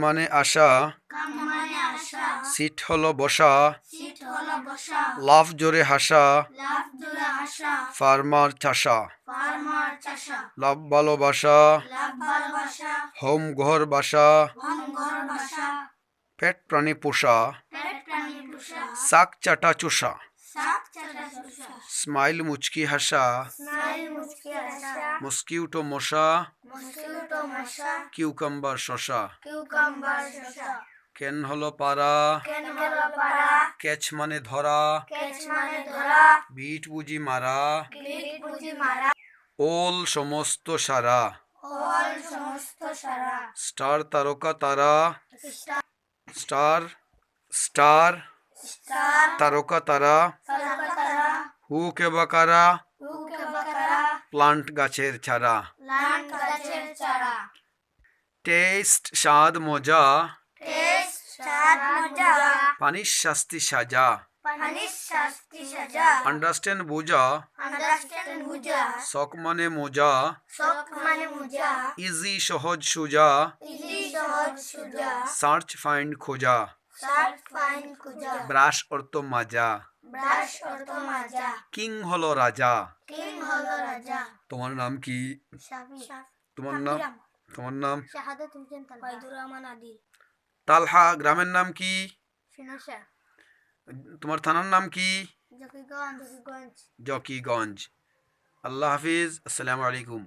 মানে আসা। সিট হলো বসা। লাফ জোরে হাসা। লাভ ফার্মার চাষা। লাভ ভালোবাসা। হোম ঘর বাসা। পেট প্রাণী পোষা। শাক চাটা চুষা। স্মাইল মুচকি হাসা। মস্কিউটো মশা। মশা। কিউকাম্বার শশা। কিউকাম্বার শসা কেন হলো পারা কেন হলো পারা ক্যাচ মানে ধরা। কেচ মানে ধরা। বিট বুঝি মারা। ক্লিক বুঝি মারা। ওল সমস্ত সারা। অল সমস্ত সারা। স্টার তারকা তারা। স্টার। স্টার তারকা তারা। হু কে বাকারা রুকে বাকারা প্লান্ট গাছের চারা লান গাছের চারা টেস্ট স্বাদ মজা টেস্ট স্বাদ মজা পানির শাস্তি সাজা পানির শাস্তি সাজা আন্ডারস্ট্যান্ড বোঝা আন্ডারস্ট্যান্ড বুঝা শখ মানে মোজা শখ মানে মুজা ইজি সহজ সুজা ইজি সহজ সুজা সার্চ ফাইন্ড খোঁজা শার্ট ফাইন কুজা ব্রাশ অর্থ মাজা ব্রাশ অর্থ মাজা কিং হলো রাজা কিং হলো রাজা তোমার নাম কি শাফি তোমার নাম তোমার নাম শাহাদাত হোসেন তালহা ওয়াইদুর রহমান আদিল তালহা গ্রামের নাম কি ফিনোশা তোমার থানার নাম কি জকিগঞ্জ জকিগঞ্জ জকিগঞ্জ আল্লাহ হাফিজ আসসালামু আলাইকুম